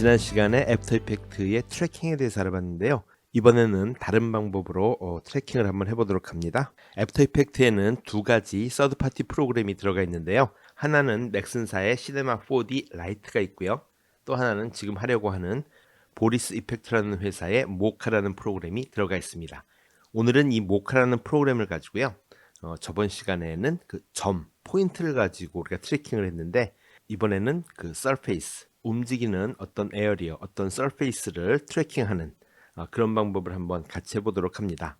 지난 시간에 애프터 이펙트의 트래킹에 대해서 알아봤는데요. 이번에는 다른 방법으로 어, 트래킹을 한번 해보도록 합니다. 애프터 이펙트에는 두 가지 서드 파티 프로그램이 들어가 있는데요. 하나는 넥슨사의 시네마 4D 라이트가 있고요. 또 하나는 지금 하려고 하는 보리스 이펙트라는 회사의 모카라는 프로그램이 들어가 있습니다. 오늘은 이 모카라는 프로그램을 가지고요. 어, 저번 시간에는 그 점, 포인트를 가지고 우리가 트래킹을 했는데 이번에는 그 서페이스, 움직이는 어떤 에어리어, 어떤 서페이스를 트래킹하는 어, 그런 방법을 한번 같이 해보도록 합니다.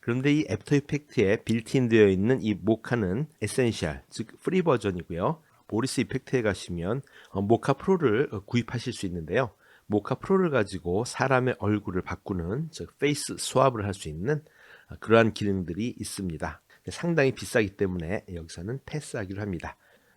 그런데 이 애프터 이펙트에 빌트인 되어 있는 이 모카는 에센셜, 즉 프리 버전이고요. 보리스 이펙트에 가시면 어, 모카 프로를 어, 구입하실 수 있는데요. 모카 프로를 가지고 사람의 얼굴을 바꾸는 즉 페이스 스왑을 할 수 있는 어, 그러한 기능들이 있습니다. 상당히 비싸기 때문에 여기서는 패스하기로 합니다.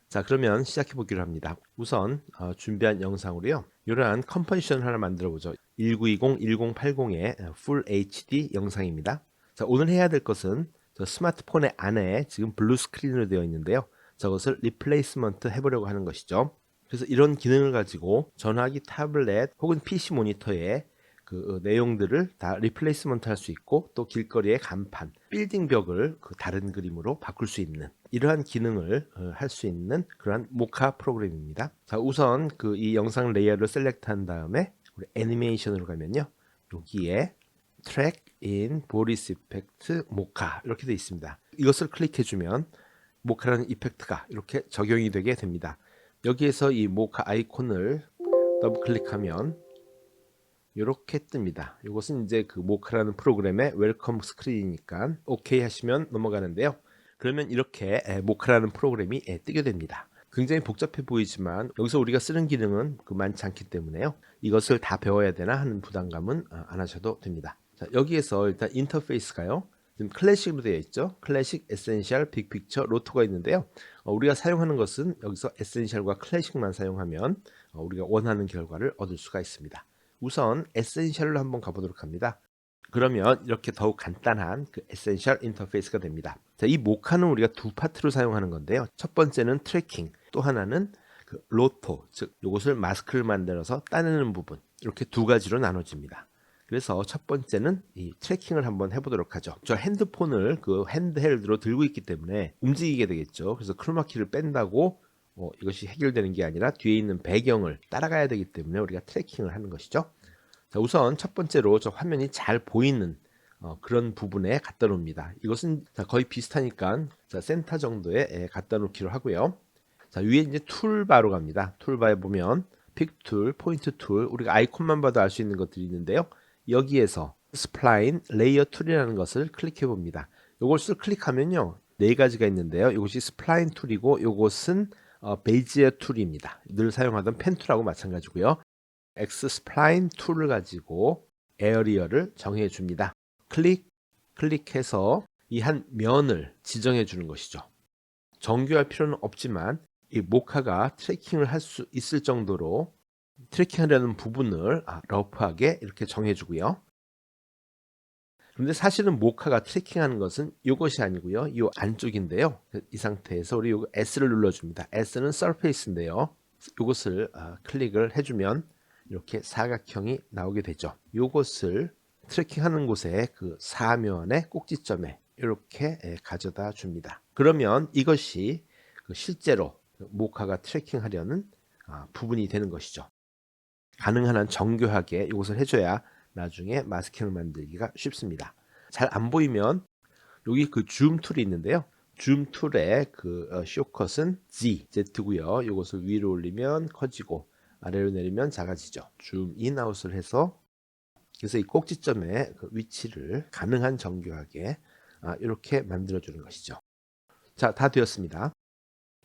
자 그러면 시작해 보기로 합니다. 우선 어, 준비한 영상으로요. 이러한 컴포지션 하나 만들어 보죠. 1920-1080의 풀 HD 영상입니다. 자 오늘 해야 될 것은 저 스마트폰의 안에 지금 블루 스크린으로 되어 있는데요. 저것을 리플레이스먼트 해보려고 하는 것이죠. 그래서 이런 기능을 가지고 전화기 타블렛 혹은 PC 모니터에 그 내용들을 다 리플레이스먼트 할 수 있고 또 길거리의 간판, 빌딩 벽을 그 다른 그림으로 바꿀 수 있는 이러한 기능을 어, 할수 있는 그러한 모카 프로그램입니다. 자, 우선 그 이 영상 레이어를 셀렉트한 다음에 우리 애니메이션으로 가면요. 여기에 트랙 인 보리스 이펙트 모카 이렇게 되어 있습니다. 이것을 클릭해 주면 모카라는 이펙트가 이렇게 적용이 되게 됩니다. 여기에서 이 모카 아이콘을 더블 클릭하면 이렇게 뜹니다. 이것은 이제 그 모카라는 프로그램의 웰컴 스크린이니까 오케이 하시면 넘어가는데요. 그러면 이렇게 에, 모카라는 프로그램이 에, 뜨게 됩니다. 굉장히 복잡해 보이지만 여기서 우리가 쓰는 기능은 그 많지 않기 때문에요. 이것을 다 배워야 되나 하는 부담감은 어, 안 하셔도 됩니다. 자, 여기에서 일단 인터페이스가요. 지금 클래식으로 되어 있죠. 클래식, 에센셜, 빅픽처, 로토가 있는데요. 어, 우리가 사용하는 것은 여기서 에센셜과 클래식만 사용하면 어, 우리가 원하는 결과를 얻을 수가 있습니다. 우선 에센셜로 한번 가보도록 합니다. 그러면 이렇게 더욱 간단한 그 에센셜 인터페이스가 됩니다. 자, 이 모카는 우리가 두 파트로 사용하는 건데요. 첫 번째는 트래킹, 또 하나는 그 로토, 즉 이것을 마스크를 만들어서 따내는 부분 이렇게 두 가지로 나눠집니다. 그래서 첫 번째는 이 트래킹을 한번 해보도록 하죠. 저 핸드폰을 그 핸드헬드로 들고 있기 때문에 움직이게 되겠죠. 그래서 크로마키를 뺀다고 어, 이것이 해결되는 게 아니라 뒤에 있는 배경을 따라가야 되기 때문에 우리가 트래킹을 하는 것이죠. 자, 우선 첫 번째로 저 화면이 잘 보이는 어, 그런 부분에 갖다 놓습니다. 이것은 자, 거의 비슷하니까 자, 센터 정도에 예, 갖다 놓기로 하고요. 자, 위에 이제 툴바로 갑니다. 툴바에 보면 픽 툴, 포인트 툴, 우리가 아이콘만 봐도 알 수 있는 것들이 있는데요. 여기에서 스플라인 레이어 툴이라는 것을 클릭해 봅니다. 이것을 클릭하면요. 네 가지가 있는데요. 이것이 스플라인 툴이고 이것은 어, 베이지어 툴입니다. 늘 사용하던 펜 툴하고 마찬가지고요. X 스플라인 툴을 가지고 에어리어를 정해 줍니다. 클릭, 클릭해서 이 한 면을 지정해 주는 것이죠. 정교할 필요는 없지만 이 모카가 트래킹을 할 수 있을 정도로 트래킹하려는 부분을 아, 러프하게 이렇게 정해주고요. 그런데 사실은 모카가 트래킹하는 것은 이것이 아니고요. 이 안쪽인데요. 이 상태에서 우리 요 S를 눌러줍니다. S는 Surface인데요. 이것을 아, 클릭을 해주면 이렇게 사각형이 나오게 되죠. 이것을 트래킹하는 곳에 그 사면의 꼭지점에 이렇게 예, 가져다 줍니다. 그러면 이것이 그 실제로 모카가 트래킹하려는 아, 부분이 되는 것이죠. 가능한 한 정교하게 이것을 해줘야 나중에 마스킹을 만들기가 쉽습니다. 잘 안 보이면 여기 그 줌 툴이 있는데요. 줌 툴의 그 어, 쇼컷은 Z, Z고요. 이것을 위로 올리면 커지고 아래로 내리면 작아지죠. 줌 인 아웃을 해서 그래서 이 꼭지점의 그 위치를 가능한 정교하게 아, 이렇게 만들어 주는 것이죠. 자, 다 되었습니다.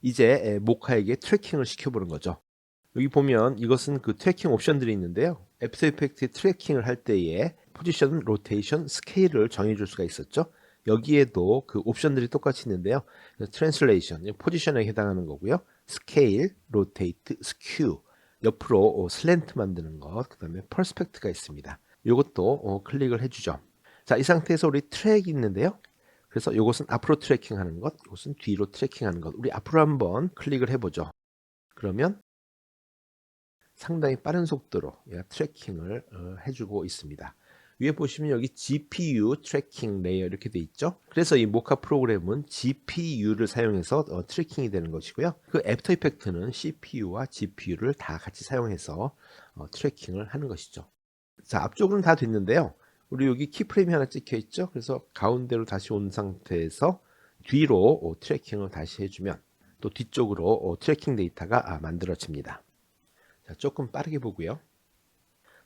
이제 모카에게 트래킹을 시켜보는 거죠. 여기 보면 이것은 그 트래킹 옵션들이 있는데요. 애프터 이펙트 트래킹을 할 때에 포지션, 로테이션, 스케일을 정해줄 수가 있었죠. 여기에도 그 옵션들이 똑같이 있는데요. 트랜슬레이션, 포지션에 해당하는 거고요. 스케일, 로테이트, 스큐, 옆으로 슬랜트 만드는 것, 그 다음에 퍼스펙트가 있습니다. 이것도 클릭을 해주죠. 자, 이 상태에서 우리 트랙이 있는데요. 그래서 이것은 앞으로 트래킹하는 것, 이것은 뒤로 트래킹하는 것. 우리 앞으로 한번 클릭을 해보죠. 그러면 상당히 빠른 속도로 얘가 트래킹을 어, 해주고 있습니다. 위에 보시면 여기 GPU 트래킹 레이어 이렇게 돼 있죠. 그래서 이 모카 프로그램은 GPU를 사용해서 어, 트래킹이 되는 것이고요. 그 애프터 이펙트는 CPU와 GPU를 다 같이 사용해서 어, 트래킹을 하는 것이죠. 자, 앞쪽으로는 다 됐는데요. 우리 여기 키프레임이 하나 찍혀 있죠. 그래서 가운데로 다시 온 상태에서 뒤로 어, 트래킹을 다시 해주면 또 뒤쪽으로 어, 트래킹 데이터가 아, 만들어집니다. 자, 조금 빠르게 보고요.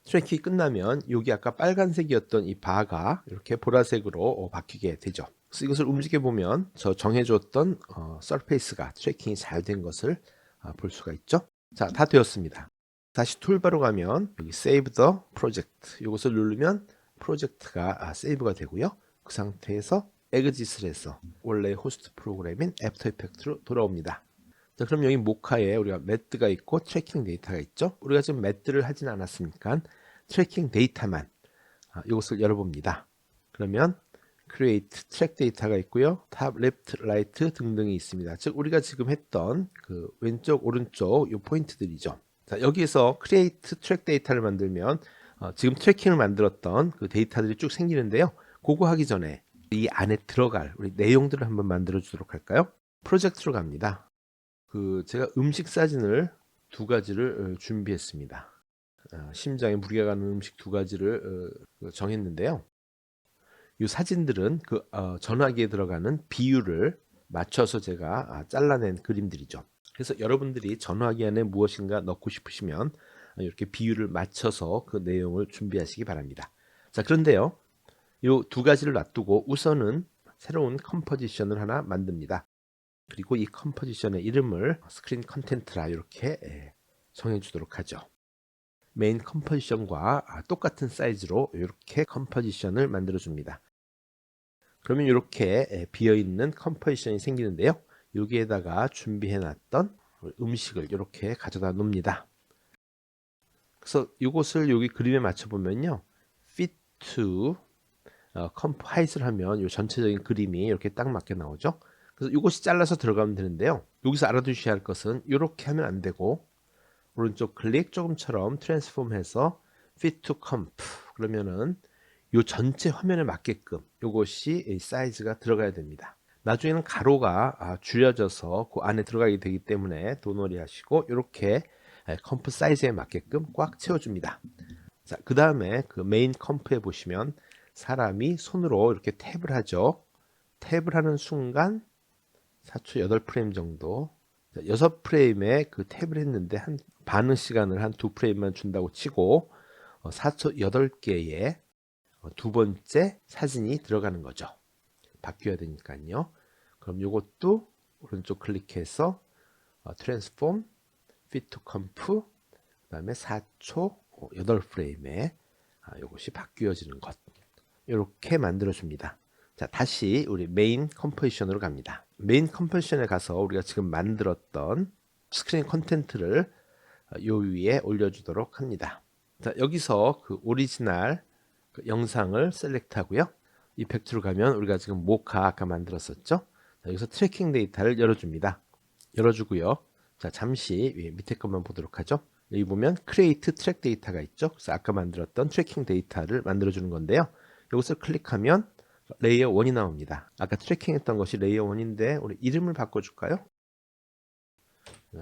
트래킹이 끝나면 여기 아까 빨간색이었던 이 바가 이렇게 보라색으로 어, 바뀌게 되죠. 그래서 이것을 움직여 보면 저 정해줬던 어, 서페이스가 트래킹이 잘 된 것을 아, 볼 수가 있죠. 자, 다 되었습니다. 다시 툴바로 가면 여기 Save the Project 이것을 누르면 프로젝트가 아, 세이브가 되고요. 그 상태에서 exit을 해서 원래 호스트 프로그램인 애프터 이펙트로 돌아옵니다. 자, 그럼 여기 모카에 우리가 매트가 있고 트래킹 데이터가 있죠. 우리가 지금 매트를 하진 않았으니까 트래킹 데이터만 아, 이것을 열어봅니다. 그러면 create 트랙 데이터가 있고요. 탑, 레프트, 라이트 등등이 있습니다. 즉 우리가 지금 했던 그 왼쪽, 오른쪽 이 포인트들이죠. 자, 여기에서 create 트랙 데이터를 만들면 어, 지금 트래킹을 만들었던 그 데이터들이 쭉 생기는데요. 그거 하기 전에 이 안에 들어갈 우리 내용들을 한번 만들어 주도록 할까요? 프로젝트로 갑니다. 그 제가 음식 사진을 두 가지를 어, 준비했습니다. 어, 심장에 무리가 가는 음식 두 가지를 어, 정했는데요. 이 사진들은 그 어, 전화기에 들어가는 비율을 맞춰서 제가 아, 잘라낸 그림들이죠. 그래서 여러분들이 전화기 안에 무엇인가 넣고 싶으시면 이렇게 비율을 맞춰서 그 내용을 준비하시기 바랍니다. 자, 그런데요. 이 두 가지를 놔두고 우선은 새로운 컴포지션을 하나 만듭니다. 그리고 이 컴포지션의 이름을 스크린 컨텐트라 이렇게 예, 정해 주도록 하죠. 메인 컴포지션과 아, 똑같은 사이즈로 이렇게 컴포지션을 만들어 줍니다. 그러면 이렇게 예, 비어 있는 컴포지션이 생기는데요. 여기에다가 준비해 놨던 음식을 이렇게 가져다 놓습니다. 그래서 이것을 여기 그림에 맞춰 보면요. fit to 어, 컴프 하이트를 하면 이 전체적인 그림이 이렇게 딱 맞게 나오죠. 그래서 이것이 잘라서 들어가면 되는데요. 여기서 알아두셔야 할 것은 이렇게 하면 안 되고 오른쪽 클릭 조금처럼 트랜스폼해서 fit to comp 그러면은 이 전체 화면에 맞게끔 이것이 사이즈가 들어가야 됩니다. 나중에는 가로가 아, 줄여져서 그 안에 들어가게 되기 때문에 도놀이 하시고 이렇게 컴프 사이즈에 맞게끔 꽉 채워줍니다. 자, 그 다음에 그 메인 컴프에 보시면 사람이 손으로 이렇게 탭을 하죠. 탭을 하는 순간 4초 8프레임 정도 6프레임에 그 탭을 했는데 한 반응 시간을 한 2프레임만 준다고 치고 4초 8개의 어, 두 번째 사진이 들어가는 거죠. 바뀌어야 되니까요. 그럼 이것도 오른쪽 클릭해서 트랜스폼 fit to comp 그다음에 4초 8프레임에 아, 이것이 바뀌어지는 것 이렇게 만들어 줍니다. 자 다시 우리 메인 컴포지션으로 갑니다. 메인 컴포지션에 가서 우리가 지금 만들었던 스크린 컨텐트를 요 위에 올려주도록 합니다. 자 여기서 그 오리지널 그 영상을 셀렉트 하고요. 이펙트로 가면 우리가 지금 모카 아까 만들었었죠. 자, 여기서 트래킹 데이터를 열어줍니다. 열어주고요. 자, 잠시 밑에 것만 보도록 하죠. 여기 보면 create track 데이터가 있죠. 그래서 아까 만들었던 트래킹 데이터를 만들어주는 건데요. 이것을 클릭하면 레이어 1이 나옵니다. 아까 트래킹 했던 것이 레이어 1인데 우리 이름을 바꿔줄까요?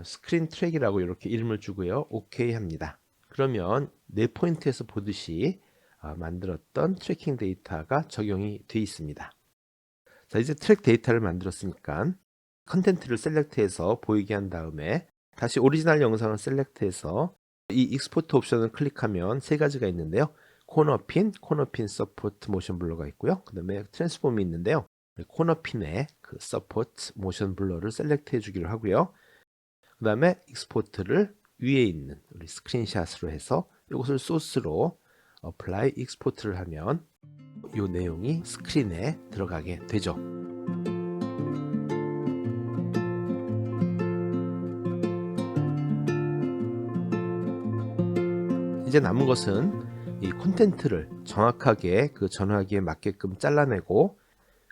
스크린 트랙이라고 이렇게 이름을 주고요. OK 합니다. 그러면 네 포인트에서 보듯이 아, 만들었던 트래킹 데이터가 적용이 되어 있습니다. 자, 이제 트랙 데이터를 만들었으니까 컨텐트를 셀렉트해서 보이게 한 다음에 다시 오리지널 영상을 셀렉트해서 이 익스포트 옵션을 클릭하면 세 가지가 있는데요. 코너핀, 코너핀 서포트 모션 블러가 있고요. 그 다음에 트랜스폼이 있는데요. 코너핀의 그 서포트 모션 블러를 셀렉트 해주기로 하고요. 그 다음에 익스포트를 위에 있는 우리 스크린샷으로 해서 이것을 소스로 apply export를 하면 이 내용이 스크린에 들어가게 되죠. 이제 남은 것은 이 콘텐트를 정확하게 그 전화기에 맞게끔 잘라내고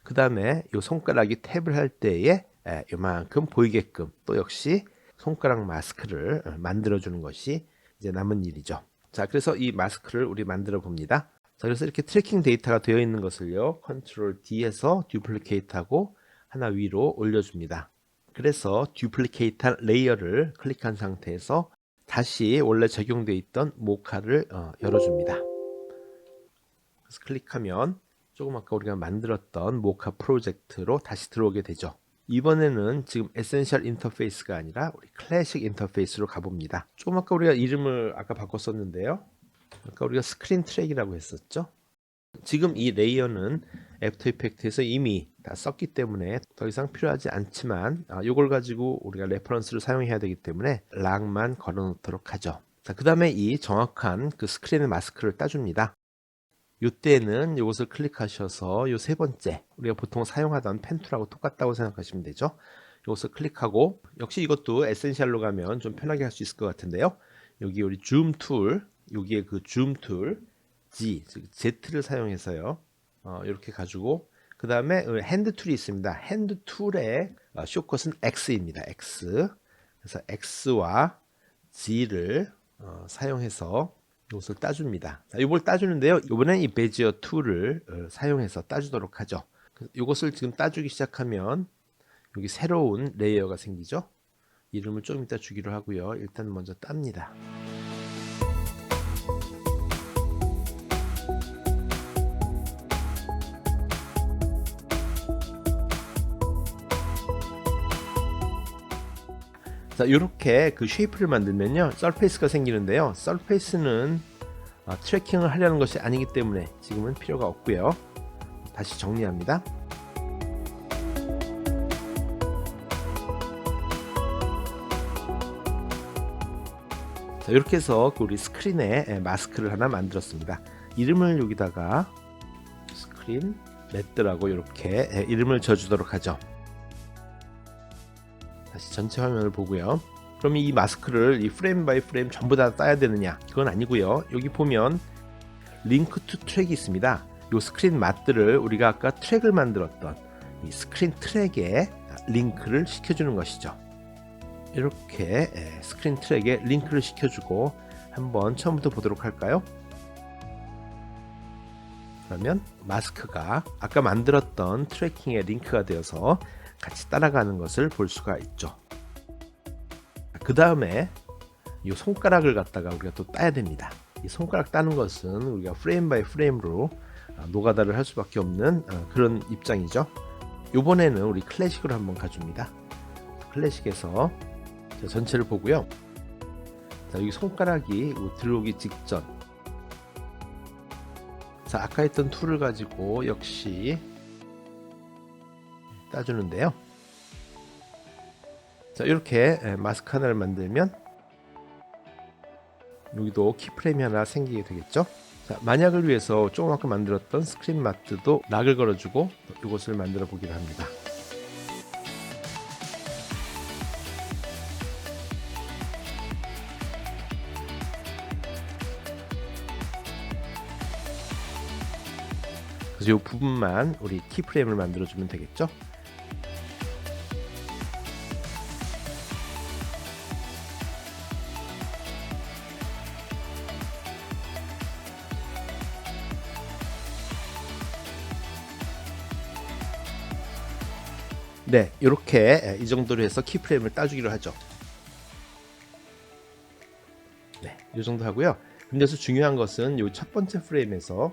그 다음에 이 손가락이 탭을 할 때에 이만큼 보이게끔 또 역시 손가락 마스크를 만들어 주는 것이 이제 남은 일이죠. 자, 그래서 이 마스크를 우리 만들어 봅니다. 자, 그래서 이렇게 트래킹 데이터가 되어 있는 것을요, 컨트롤 D에서 듀플리케이트 하고 하나 위로 올려줍니다. 그래서 듀플리케이트한 레이어를 클릭한 상태에서 다시 원래 적용되어 있던 모카를 어, 열어줍니다. 그래서 클릭하면 조금 아까 우리가 만들었던 모카 프로젝트로 다시 들어오게 되죠. 이번에는 지금 에센셜 인터페이스가 아니라 우리 클래식 인터페이스로 가봅니다. 조금 아까 우리가 이름을 아까 바꿨었는데요. 아까 우리가 스크린 트랙이라고 했었죠. 지금 이 레이어는 애프터 이펙트에서 이미 다 썼기 때문에 더 이상 필요하지 않지만 아, 이걸 가지고 우리가 레퍼런스를 사용해야 되기 때문에 락만 걸어 놓도록 하죠. 자, 그 다음에 이 정확한 그 스크린의 마스크를 따줍니다. 이때는 이것을 클릭하셔서 이 세 번째 우리가 보통 사용하던 펜툴하고 똑같다고 생각하시면 되죠. 이것을 클릭하고 역시 이것도 에센셜로 가면 좀 편하게 할 수 있을 것 같은데요. 여기 우리 줌 툴, 여기에 그 줌 툴 G, 즉 Z를 사용해서요. 어, 이렇게 가지고 그 다음에 핸드 툴이 있습니다. 핸드 툴의 어, 쇼컷은 X입니다. X. 그래서 X와 G를 어, 사용해서 이것을 따줍니다. 자, 이걸 따주는데요. 이번엔 이 베지어 툴을 어, 사용해서 따주도록 하죠. 이것을 지금 따주기 시작하면 여기 새로운 레이어가 생기죠. 이름을 좀 이따 주기로 하고요. 일단 먼저 땁니다. 자, 이렇게 그 쉐이프를 만들면요. 서페이스가 생기는데요. 서페이스는 어, 트래킹을 하려는 것이 아니기 때문에 지금은 필요가 없고요. 다시 정리합니다. 자, 이렇게 해서 그 우리 스크린에 마스크를 하나 만들었습니다. 이름을 여기다가 스크린 매트라고 이렇게 이름을 줘주도록 하죠. 다시 전체 화면을 보고요. 그럼 이 마스크를 이 프레임 바이 프레임 전부 다 따야 되느냐? 그건 아니고요. 여기 보면 링크 투 트랙이 있습니다. 이 스크린 맛들을 우리가 아까 트랙을 만들었던 이 스크린 트랙에 링크를 시켜주는 것이죠. 이렇게 스크린 트랙에 링크를 시켜주고 한번 처음부터 보도록 할까요? 그러면 마스크가 아까 만들었던 트래킹의 링크가 되어서 같이 따라가는 것을 볼 수가 있죠. 그 다음에 이 손가락을 갖다가 우리가 또 따야 됩니다. 이 손가락 따는 것은 우리가 프레임 바이 프레임으로 아, 노가다를 할 수밖에 없는 아, 그런 입장이죠. 이번에는 우리 클래식으로 한번 가줍니다. 클래식에서 전체를 보고요. 자, 여기 손가락이 들어오기 직전. 자, 아까 했던 툴을 가지고 역시 따주는데요. 자, 이렇게 마스크 하나를 만들면 여기도 키프레임이 하나 생기게 되겠죠. 자, 만약을 위해서 아까 만들었던 스크린 마트도 락을 걸어주고 이것을 만들어 보기로 합니다. 그래서 이 부분만 우리 키프레임을 만들어주면 되겠죠. 네, 이렇게 이 정도로 해서 키프레임을 따주기로 하죠. 네, 이 정도 하고요. 근데 여기서 중요한 것은 이 첫 번째 프레임에서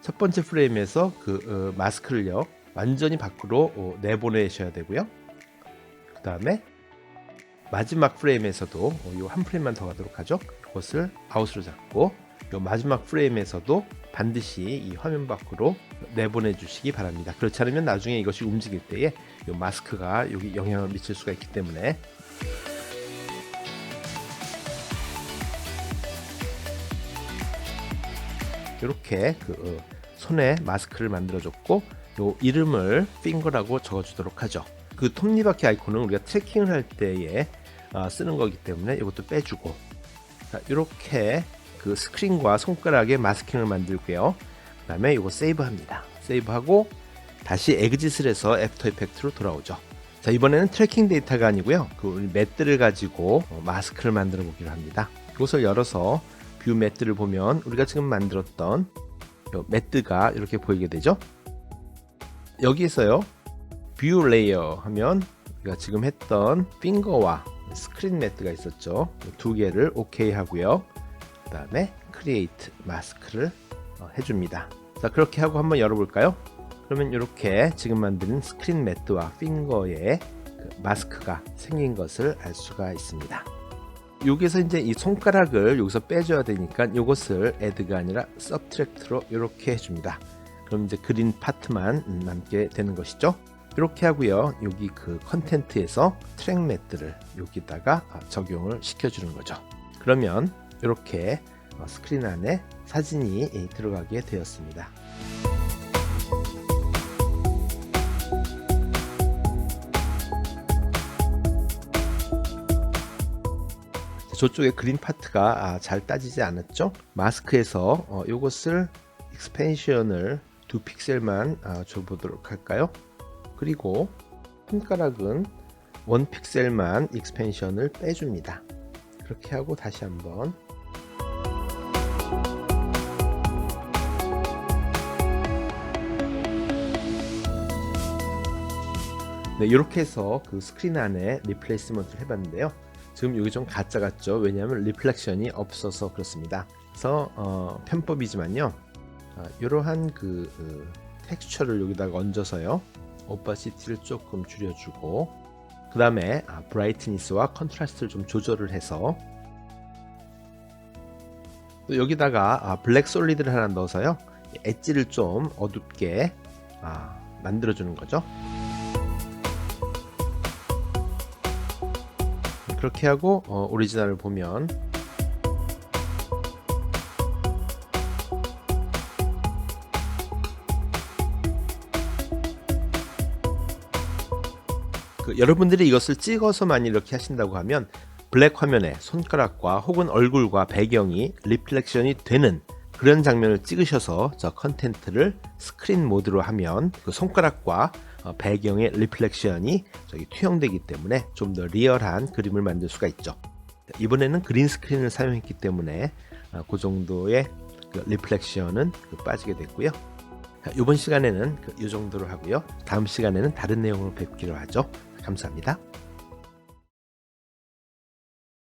첫 번째 프레임에서 그 어, 마스크를요 완전히 밖으로 어, 내보내셔야 되고요. 그 다음에 마지막 프레임에서도 이 한 프레임만 더 가도록 하죠. 그것을 아웃으로 잡고 이 마지막 프레임에서도 반드시 이 화면 밖으로 내보내 주시기 바랍니다. 그렇지 않으면 나중에 이것이 움직일 때에 이 마스크가 여기 영향을 미칠 수가 있기 때문에 이렇게 그 어, 손에 마스크를 만들어줬고 요 이름을 핑거라고 적어주도록 하죠. 그 톱니바퀴 아이콘은 우리가 트래킹을 할 때에 어, 쓰는 거기 때문에 이것도 빼주고 자, 이렇게 그 스크린과 손가락에 마스킹을 만들고요. 그 다음에 이거 세이브합니다. 세이브하고 다시 엑짓을 해서 애프터 이펙트로 돌아오죠. 자 이번에는 트래킹 데이터가 아니고요. 그 맷들을 가지고 어, 마스크를 만들어 보기로 합니다. 이것을 열어서 뷰 매트를 보면 우리가 지금 만들었던 요 매트가 이렇게 보이게 되죠. 여기에서요. 뷰 레이어 하면 우리가 지금 했던 핑거와 스크린 매트가 있었죠. 두 개를 오케이 하고요. 그 다음에 크리에이트 마스크를 어, 해줍니다. 자 그렇게 하고 한번 열어볼까요? 그러면 이렇게 지금 만든 스크린 매트와 핑거의 그 마스크가 생긴 것을 알 수가 있습니다. 여기서 이제 이 손가락을 여기서 빼줘야 되니까 이것을 애드가 아니라 서브트랙트로 이렇게 해줍니다. 그럼 이제 그린 파트만 남게 되는 것이죠. 이렇게 하고요. 여기 그 컨텐트에서 트랙 매트를 여기다가 적용을 시켜주는 거죠. 그러면 이렇게 어, 스크린 안에 사진이 들어가게 되었습니다. 저쪽에 그린 파트가 아, 잘 따지지 않았죠? 마스크에서 어, 이것을 익스펜션을 두 픽셀만 아, 줘보도록 할까요? 그리고 손가락은 원 픽셀만 익스펜션을 빼줍니다. 그렇게 하고 다시 한번 네, 이렇게 해서 그 스크린 안에 리플레이스먼트를 해봤는데요. 지금 여기 좀 가짜 같죠? 왜냐하면 리플렉션이 없어서 그렇습니다. 그래서 어, 편법이지만요. 아, 이러한 그, 그 텍스처를 여기다가 얹어서요. 오빠시티를 조금 줄여주고 그 다음에 아, 브라이트니스와 컨트라스트를 좀 조절을 해서 또 여기다가 아, 블랙 솔리드를 하나 넣어서요. 엣지를 좀 어둡게 아, 만들어주는 거죠. 그렇게 하고 어, 오리지널을 보면. 그 여러분들이 이것을 찍어서만 이렇게 하신다고 하면 블랙 화면에 손가락과 혹은 얼굴과 배경이 리플렉션이 되는 그런 장면을 찍으셔서 저 컨텐트를 스크린 모드로 하면 그 손가락과 어, 배경의 리플렉션이 저기 투영되기 때문에 좀 더 리얼한 그림을 만들 수가 있죠. 이번에는 그린 스크린을 사용했기 때문에 어, 그 정도의 그 리플렉션은 그 빠지게 됐고요. 자, 이번 시간에는 그이 정도로 하고요. 다음 시간에는 다른 내용으로 뵙기로 하죠. 감사합니다.